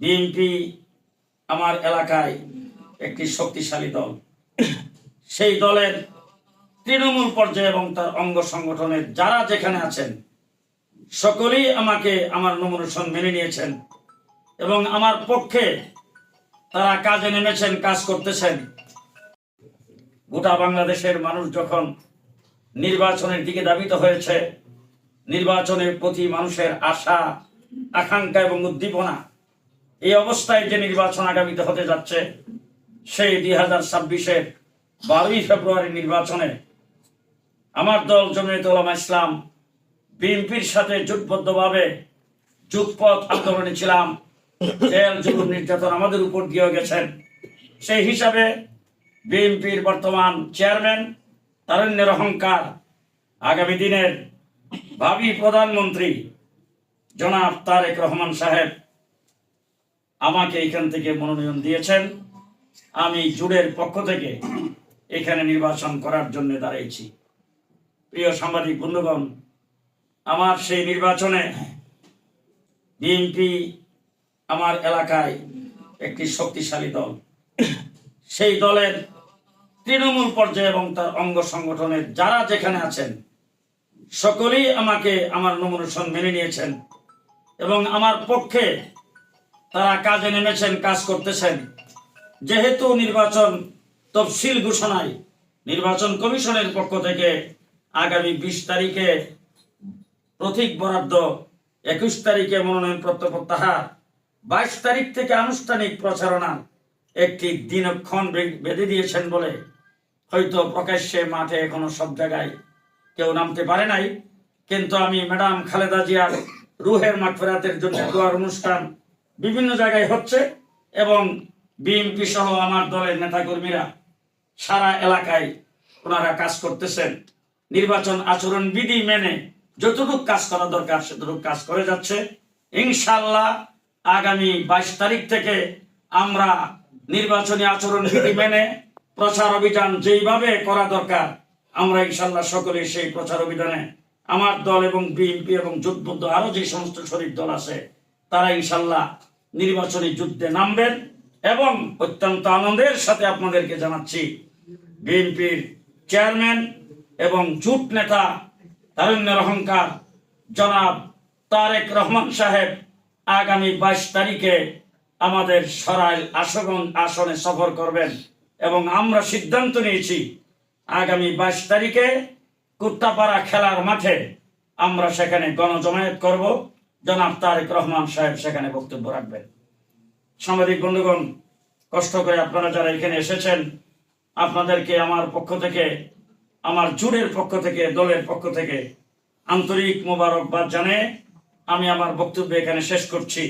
BNP আমার এলাকায় একটি শক্তিশালী দল। সেই দলের তৃণমূল পর্যায়ে এবং তার অঙ্গ সংগঠনের যারা যেখানে আছেন, সকলেই আমাকে আমার নমিনেশন মেনে নিয়েছেন এবং আমার পক্ষে তারা কাজে নেমেছেন, কাজ করতেছেন। গোটা বাংলাদেশের মানুষ যখন নির্বাচনের দিকে দাবিত হয়েছে, নির্বাচনের প্রতি মানুষের আশা, আকাঙ্ক্ষা এবং উদ্দীপনা এই অবস্থায় যে নির্বাচন আগামীতে হতে যাচ্ছে, সেই দুই হাজার ছাব্বিশের বারোই ফেব্রুয়ারি নির্বাচনে আমার দল জমিয়ত ওলামা ইসলাম বিএনপির সাথে জোটবদ্ধভাবে যুগপথ আন্দোলনে ছিলাম। জেল নির্যাতন আমাদের উপর দিয়ে গেছেন। সেই হিসাবে বিএনপির বর্তমান চেয়ারম্যান তারণ্যের অহংকার আগামী দিনের ভাবি প্রধানমন্ত্রী জনাব তারেক রহমান সাহেব আমাকে এখান থেকে মনোনয়ন দিয়েছেন। আমি জুড়ের পক্ষ থেকে এখানে নির্বাচন করার জন্য দাঁড়িয়েছি। প্রিয় সাংবাদিক বন্ধুগণ, আমার সেই নির্বাচনে বিএনপি আমার এলাকায় একটি শক্তিশালী দল। সেই দলের তৃণমূল পর্যায়ে এবং তার অঙ্গ সংগঠনের যারা যেখানে আছেন, সকলেই আমাকে আমার নমিনেশন মেনে নিয়েছেন এবং আমার পক্ষে তারা কাজে নেমেছেন, কাজ করতেছেন। যেহেতু নির্বাচন তফসিল ঘোষণায়, নির্বাচন কমিশনের পক্ষ থেকে আগামী বিশ তারিখে প্রতীক বরাদ্দ, একুশ তারিখে মনোনয়ন পত্র প্রত্যাহার, বাইশ তারিখ থেকে আনুষ্ঠানিক প্রচারণা একটি দিনক্ষণ বেঁধে দিয়েছেন বলে হয়তো প্রকাশ্যে মাঠে এখনও সব জায়গায় কেউ নামতে পারে নাই। কিন্তু আমি ম্যাডাম খালেদা জিয়ার রুহের মাঠফেরাতের জন্য দোয়ার অনুষ্ঠান বিভিন্ন জায়গায় হচ্ছে এবং বিএনপি সহ আমার দলের নেতাকর্মীরা সারা এলাকায় ওনারা কাজ করতেছেন। নির্বাচন আচরণ বিধি মেনে যতটুকু কাজ করা দরকার সেটুকু কাজ করে যাচ্ছে। ইনশাল্লাহ আগামী বাইশ তারিখ থেকে আমরা নির্বাচনী আচরণ বিধি মেনে প্রচার অভিযান যেইভাবে করা দরকার, আমরা ইনশাল্লাহ সকলে সেই প্রচার অভিযানে আমার দল এবং বিএনপি এবং জোটবদ্ধ আরও যে সমস্ত শরীর দল আছে, তারা ইনশাল্লাহ নির্বাচনী যুদ্ধে নামবেন এবং অত্যন্ত আনন্দের সাথে আপনাদেরকে জানাচ্ছি বিএনপির চেয়ারম্যান এবং জুট নেতা তারুণ্যের অহংকার, জনাব তারেক রহমান সাহেব আগামী বাইশ তারিখে আমাদের সরাইল আশগঞ্জ আসনে সফর করবেন এবং আমরা সিদ্ধান্ত নিয়েছি, আগামী বাইশ তারিখে কুত্তাপাড়া খেলার মাঠে আমরা সেখানে গণজমায়েত করব। জনাব তারেক রহমান সাহেব সেখানে বক্তব্য রাখবেন। সাংবাদিক বন্ধুগণ, কষ্ট করে আপনারা যারা এখানে এসেছেন, আপনাদেরকে আমার পক্ষ থেকে, আমার জুড়ের পক্ষ থেকে, দলের পক্ষ থেকে আন্তরিক মোবারকবাদ জানে আমি আমার বক্তব্য এখানে শেষ করছি।